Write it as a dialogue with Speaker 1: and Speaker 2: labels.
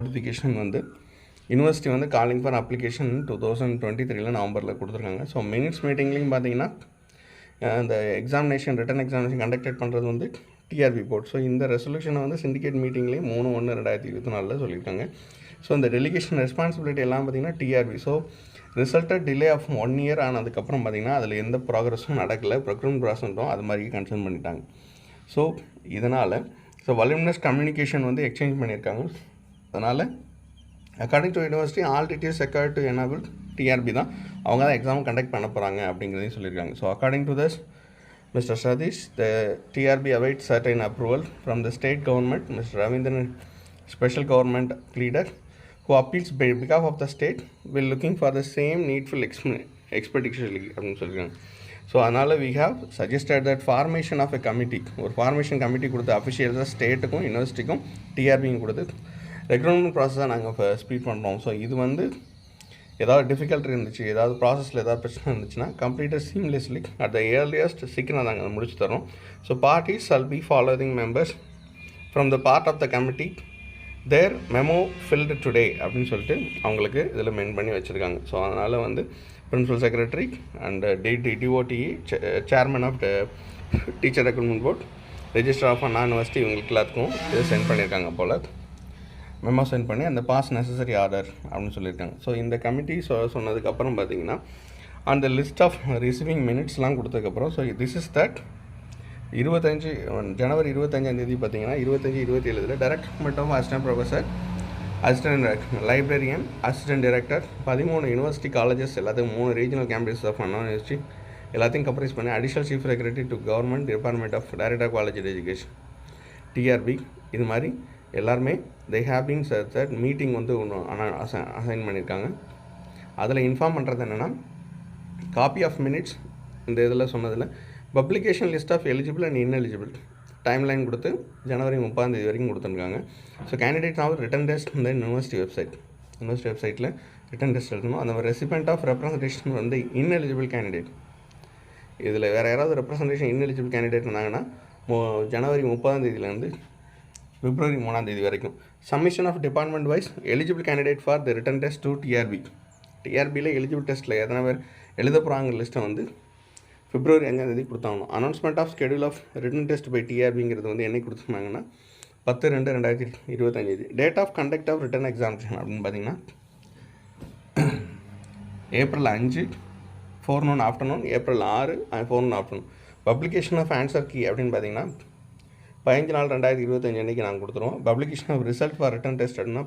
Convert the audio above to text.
Speaker 1: Notification வந்து university வந்து calling for application two thousand twenty த்ரீல நவம்பரில் கொடுத்துருக்காங்க. ஸோ மினிட்ஸ் மீட்டிங்லேயும் பார்த்தீங்கன்னா இந்த எக்ஸாமினேஷன் ரிட்டன் எக்ஸாமினேஷன் கண்டக்டட் பண்ணுறது வந்து டிஆர்பி போர்ட் ஸோ இந்த ரெசல்யூஷனை வந்து சிண்டிகேட் மீட்டிங்லேயும் மூணு ஒன்று ரெண்டாயிரத்தி இருபத்தி நாலில் சொல்லியிருக்காங்க. ஸோ இந்த டெலிகேஷன் ரெஸ்பான்சிபிலிட்டி எல்லாம் பார்த்தீங்கன்னா TRB so resulted delay of one year ஆனதுக்கப்புறம் பார்த்தீங்கன்னா அதில் எந்த ப்ராக்ரஸும் நடக்கலை. ப்ரொக்ரூம் ப்ராசஸும் அது மாதிரி கன்சர்ன் பண்ணிட்டாங்க. ஸோ இதனால் ஸோ வலிமினஸ் கம்யூனிகேஷன் வந்து எக்ஸ்சேஞ்ச் பண்ணியிருக்காங்க. அதனால் according to university all details record to enable TRB தான். அவங்க தான் எக்ஸாம் கண்டக்ட் பண்ண போகிறாங்க அப்படிங்கிறதையும் சொல்லியிருக்காங்க. So according to thus mister Sathish the TRB await certain approval from the state government mister Ravindran special government leader who appeals by behalf of the state will looking for the same needful exp- expeditiously அப்படின்னு சொல்லியிருக்காங்க. So அதனால் we have suggested that formation of a committee ஒரு formation committee கொடுத்து அஃபிஷியல்ஸாக ஸ்டேட்டுக்கும் யூனிவர்சிட்டிக்கும் டிஆர்பியும் கொடுத்து recruitment ப்ராசஸாக நாங்கள் speed பண்ணுறோம் so இது வந்து ஏதாவது டிஃபிகல்ட்டி இருந்துச்சு ஏதாவது ப்ராசஸில் ஏதாவது பிரச்சனை இருந்துச்சுன்னா கம்ப்ளீட்டாக சீம்லெஸ்லி அட் த இயர்லியஸ்ட் சீக்கிரம் நாங்கள் அதை முடிச்சு தரோம் so parties shall be following members from the part of the committee their memo filed today அப்படின்னு சொல்லிட்டு அவங்களுக்கு இதில் மென் பண்ணி வச்சுருக்காங்க. ஸோ அதனால் வந்து principal secretary and D D DOTE chairman of teacher recruitment board register of Anna university இவங்களுக்கு எல்லாத்துக்கும் இது சென்ட் பண்ணியிருக்காங்க போல். மெமோ சென்ட் பண்ணி அந்த பாஸ் நெசசரி ஆர்டர் அப்படின்னு சொல்லியிருக்காங்க. ஸோ இந்த கமிட்டி சொ சொன்னதுக்கப்புறம் பார்த்தீங்கன்னா அந்த லிஸ்ட் ஆஃப் ரிசீவிங் மினிட்ஸ்லாம் கொடுத்ததுக்கப்புறம் ஸோ திஸ் இஸ் தட் இருபத்தஞ்சு ஜனவரி இருபத்தஞ்சாம் தேதி பார்த்தீங்கன்னா இருபத்தஞ்சி இருபத்தி ஏழுல directorate of assistant professor assistant librarian assistant director பதிமூணு யூனிவர்சிட்டி காலேஜஸ் எல்லாத்தையும் மூணு regional campus of Anna university எல்லாத்தையும் கம்ப்ரைஸ் பண்ணி additional chief secretary to government department of director college education TRB இது மாதிரி எல்லாருமே they have been that meeting வந்து ஒன்று அசைன் பண்ணியிருக்காங்க அதில் இன்ஃபார்ம் பண்ணுறது என்னென்னா காப்பி ஆஃப் மினிட்ஸ் இந்த இதில் சொன்னதில் publication list of eligible and ineligible. Timeline கொடுத்து ஜனவரி முப்பதாம் தேதி வரைக்கும் கொடுத்துருக்காங்க. So candidate of written test இந்த யூனிவர்சிட்டி வெப்சைட் யூனிவர்சிட்டி வெப்சைட்டில் ரிட்டன் டெஸ்ட் எழுதணும். அந்த ரெசிபெண்ட் ஆஃப் ரெப்ரசன்டேஷன் வந்து இன்எலிஜிபிள் கேண்டிடேட் இதில் வேறு யாராவது ரெப்ரசன்டேஷன் இன்எலிஜிபிள் கேண்டிடேட் இருந்தாங்கன்னா மோ ஜனவரி முப்பதாம் தேதியிலேருந்து பிப்ரவரி மூணாம் தேதி வரைக்கும். Submission of department wise eligible candidate for the written test to TRB டிஆர்பியில் eligible டெஸ்ட்டில் எத்தனை பேர் எழுத போகிறாங்க லிஸ்ட்டை வந்து பிப்ரவரி அஞ்சாம் தேதி கொடுத்தாங்கணும் announcement of schedule of written test by டிஆர்பிங்கிறது வந்து என்னைக்கு கொடுத்துருந்தாங்கன்னா பத்து ரெண்டு ரெண்டாயிரத்தி இருபத்தஞ்சு date of conduct of written examination அப்படின்னு பார்த்தீங்கன்னா ஏப்ரல் அஞ்சு ஃபோர் நூன் ஆஃப்டர்நூன் ஏப்ரல் ஆறு forenoon afternoon publication of answer key அப்படின்னு பார்த்தீங்கன்னா பதினஞ்சு நாள் ரெண்டாயிரத்தி இருபத்தஞ்சு அன்றைக்கி நாங்கள் கொடுத்துருவோம். Publication of result for written test அப்படின்னா